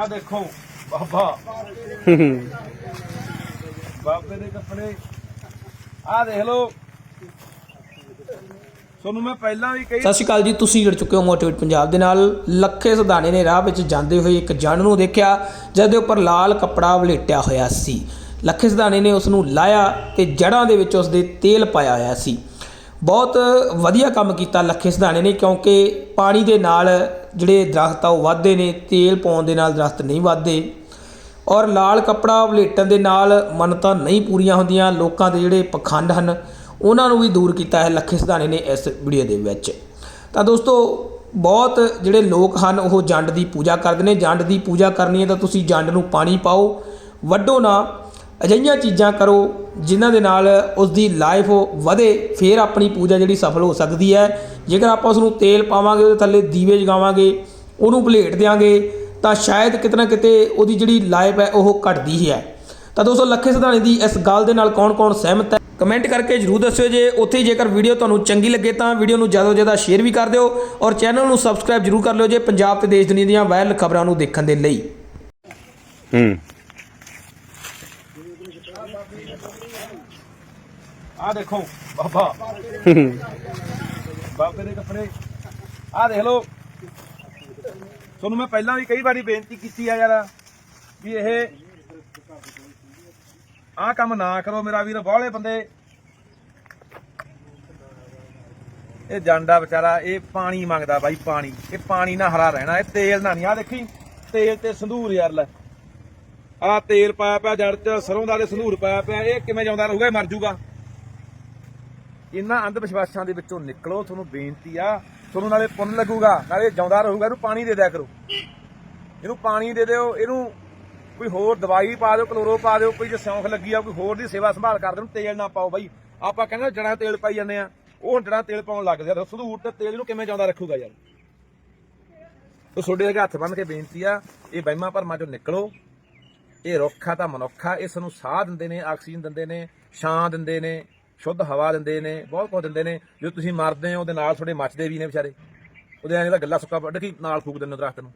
ਆ ਦੇਖੋ, ਬਾਬਾ। ਬਾਬੇ ਦੇ ਕੱਪੜੇ। ਆ ਦੇਖ ਲਓ। ਤੁਹਾਨੂੰ ਮੈਂ ਪਹਿਲਾਂ ਵੀ ਕਹੀ ਸਤਿ ਸ਼੍ਰੀ ਅਕਾਲ ਜੀ, ਤੁਸੀਂ ਜੁੜ ਚੁੱਕੇ ਹੋ ਮੋਟੀਵੇਟ ਪੰਜਾਬ ਦੇ ਨਾਲ। ਲੱਖੇ ਸਦਾਨੇ ਨੇ ਰਾਹ ਵਿੱਚ ਜਾਂਦੇ ਹੋਏ ਇੱਕ ਜਣ ਨੂੰ ਦੇਖਿਆ ਜਿਸ ਦੇ ਉੱਪਰ ਲਾਲ ਕੱਪੜਾ ਵਲੇਟਿਆ ਹੋਇਆ ਸੀ। ਲੱਖੇ ਸਦਾਨੇ ਨੇ ਉਸ ਨੂੰ ਲਾਇਆ ਤੇ ਜੜਾਂ ਦੇ ਵਿੱਚ ਉਸ ਦੇ ਤੇਲ ਪਾਇਆ ਹੋਇਆ ਸੀ। ਬਹੁਤ ਵਧੀਆ ਕੰਮ ਕੀਤਾ ਲੱਖੇ ਸਦਾਨੇ ਨੇ, ਕਿਉਂਕਿ ਪਾਣੀ ਦੇ ਨਾਲ ਜਿਹੜੇ ਦਰਖਤ ਆ ਉਹ ਵੱਧਦੇ ਨੇ, ਤੇਲ ਪਾਉਣ ਦੇ ਨਾਲ ਦਰਖਤ ਨਹੀਂ ਵੱਧਦੇ ਔਰ ਲਾਲ ਕੱਪੜਾ ਵਲੇਟਣ ਦੇ ਨਾਲ ਮੰਨਤਾਂ ਨਹੀਂ ਪੂਰੀਆਂ ਹੁੰਦੀਆਂ, ਲੋਕਾਂ ਦੇ ਜਿਹੜੇ ਪਖੰਡ ਹਨ, ਉਹਨਾਂ ਨੂੰ ਵੀ ਦੂਰ ਕੀਤਾ ਹੈ ਲੱਖੇ ਸਿਧਾਣੇ ਨੇ ਇਸ ਵੀਡੀਓ ਦੇ ਵਿੱਚ। ਤਾਂ ਦੋਸਤੋ, ਬਹੁਤ ਜਿਹੜੇ ਲੋਕ ਹਨ, ਉਹ ਜੰਡ ਦੀ ਪੂਜਾ ਕਰਦੇ ਨੇ, ਜੰਡ ਦੀ ਪੂਜਾ ਕਰਨੀ ਹੈ ਤਾਂ ਤੁਸੀਂ ਜੰਡ ਨੂੰ ਪਾਣੀ ਪਾਓ ਵੱਡੋ ਨਾ। ਅਜਿਹੀਆਂ ਚੀਜ਼ਾਂ ਕਰੋ ਜਿਨ੍ਹਾਂ ਦੇ ਨਾਲ ਉਸ ਦੀ ਲਾਈਫ ਵਧੇ, ਫਿਰ ਆਪਣੀ ਪੂਜਾ ਜਿਹੜੀ ਸਫਲ ਹੋ ਸਕਦੀ ਹੈ। ਜੇਕਰ ਆਪਾਂ ਉਸ ਨੂੰ ਤੇਲ ਪਾਵਾਂਗੇ, ਉਹਦੇ ਥੱਲੇ ਦੀਵੇ ਜਗਾਵਾਂਗੇ, ਉਹਨੂੰ ਭਲੇਟ ਦਿਆਂਗੇ, ਤਾਂ ਸ਼ਾਇਦ ਕਿਤੇ ਨਾ ਕਿਤੇ ਉਹਦੀ ਜਿਹੜੀ ਲਾਈਫ ਹੈ, ਉਹ ਘਟਦੀ ਹੀ ਹੈ। ਤਾਂ ਦੋਸਤੋ, ਲੱਖੇ ਸਿਧਾਣੇ ਦੀ ਇਸ ਗੱਲ ਦੇ ਨਾਲ ਕੌਣ-ਕੌਣ ਸਹਿਮਤ ਹੈ? ਕਮੈਂਟ ਕਰਕੇ ਜਰੂਰ ਦੱਸਿਓ ਜੇ ਉੱਥੇ ਹੀ ਜੇਕਰ ਵੀਡੀਓ ਤੁਹਾਨੂੰ ਚੰਗੀ ਲੱਗੇ ਤਾਂ ਵੀਡੀਓ ਨੂੰ ਜ਼ਿਆਦਾ ਤੋਂ ਜ਼ਿਆਦਾ ਸ਼ੇਅਰ ਵੀ ਕਰ ਦਿਓ ਔਰ ਚੈਨਲ ਨੂੰ ਸਬਸਕ੍ਰਾਈਬ ਜਰੂਰ ਕਰ ਲਿਓ ਜੇ ਪੰਜਾਬ ਤੇ ਦੇਸ਼ ਦੁਨੀਆ ਦੀਆਂ ਵਾਇਰਲ ਖਬਰਾਂ ਨੂੰ ਦੇਖਣ ਦੇ ਲਈ। ਹੂੰ। ਆ ਦੇਖੋ, ਬਾਬਾ। ਬਾਬੇ ਦੇ ਕੱਪੜੇ। ਆ ਦੇਖ ਲਓ। ਤੁਹਾਨੂੰ ਮੈਂ ਪਹਿਲਾਂ ਵੀ ਕਈ ਵਾਰੀ ਬੇਨਤੀ ਕੀਤੀ ਆ ਯਾਰ, ਵੀ ਇਹ ਆਹ ਕੰਮ ਨਾ ਕਰੋ ਮੇਰਾ ਵੀਰ, ਬਾਹਲੇ ਬੰਦੇ। ਇਹ ਜਾਂਦਾ ਵਿਚਾਰਾ, ਇਹ ਪਾਣੀ ਮੰਗਦਾ ਬਾਈ, ਪਾਣੀ। ਇਹ ਪਾਣੀ ਨਾਲ ਹਰਾ ਰਹਿਣਾ, ਇਹ ਤੇਲ ਨਾਲ ਨਹੀਂ। ਆ ਦੇਖੀ, ਤੇਲ ਤੇ ਸੰਧੂਰ ਯਾਰ ਲੈ। ਆ ਤੇਲ ਪਾਇਆ ਪਿਆ, ਜੜ ਚ, ਸਰੋਂ ਦਾ ਤੇ ਸੰਧੂਰ ਪਾਇਆ ਪਿਆ, ਇਹ ਕਿਵੇਂ ਜਾਉਂਦਾ ਰਹੂਗਾ, ਇਹ ਮਰ ਜਾਊਗਾ ਇਹਨਾਂ ਅੰਧ ਵਿਸ਼ਵਾਸਾਂ ਦੇ ਵਿੱਚੋਂ ਨਿਕਲੋ, ਤੁਹਾਨੂੰ ਬੇਨਤੀ ਆ, ਤੁਹਾਨੂੰ ਨਾਲੇ ਪੁੰਨ ਲੱਗੂਗਾ, ਨਾਲੇ ਜਿਉਂਦਾ ਰਹੂਗਾ, ਇਹਨੂੰ ਪਾਣੀ ਦੇ ਦਿਆ ਕਰੋ। ਇਹਨੂੰ ਪਾਣੀ ਦੇ ਦਿਓ, ਇਹਨੂੰ ਕੋਈ ਹੋਰ ਦਵਾਈ ਪਾ ਦਿਓ, ਕਲੋਰੋ ਪਾ ਦਿਓ, ਕੋਈ ਜੇ ਸੌਂਖ ਲੱਗੀ ਆ, ਕੋਈ ਹੋਰ ਦੀ ਸੇਵਾ ਸੰਭਾਲ ਕਰ ਦਿਓ ਤੇਲ ਨਾ ਪਾਓ ਬਾਈ। ਆਪਾਂ ਕਹਿੰਦੇ ਜੜਾਂ ਤੇਲ ਪਾਈ ਜਾਂਦੇ ਆ, ਉਹ ਹੁਣ ਤੇਲ ਪਾਉਣ ਲੱਗ ਗਿਆ ਸੰਧੂਰ ਤੇ ਤੇਲ ਨੂੰ ਕਿਵੇਂ ਜਿਉਂਦਾ ਰੱਖੂਗਾ ਯਾਰ? ਤੋ ਛੋਡੇ ਅੱਗੇ ਹੱਥ ਬੰਨ ਕੇ ਬੇਨਤੀ ਆ, ਇਹ ਵਹਿਮਾਂ ਭਰਮਾਂ ਚੋਂ ਨਿਕਲੋ ਇਹ ਰੁੱਖ ਆ ਤਾਂ ਮਨੁੱਖ ਆ ਇਸ ਨੂੰ ਸਾਹ ਦਿੰਦੇ ਨੇ, ਆਕਸੀਜਨ ਦਿੰਦੇ ਨੇ, ਛਾਂ ਦਿੰਦੇ ਨੇ, ਸ਼ੁੱਧ ਹਵਾ ਦਿੰਦੇ ਨੇ, ਬਹੁਤ ਕੁਝ ਦਿੰਦੇ ਨੇ। ਜਦੋਂ ਤੁਸੀਂ ਮਰਦੇ ਹੋ, ਉਹਦੇ ਨਾਲ ਤੁਹਾਡੇ ਮੱਚਦੇ ਵੀ ਨੇ ਵਿਚਾਰੇ। ਉਹਦੇ ਐਂ ਦਾ ਗੱਲਾ ਸੁੱਕਾ ਵੱਢ ਕੇ ਨਾਲ ਫੂਕ ਦਿੰਦੇ ਹੋ ਦਰਖਤ ਨੂੰ।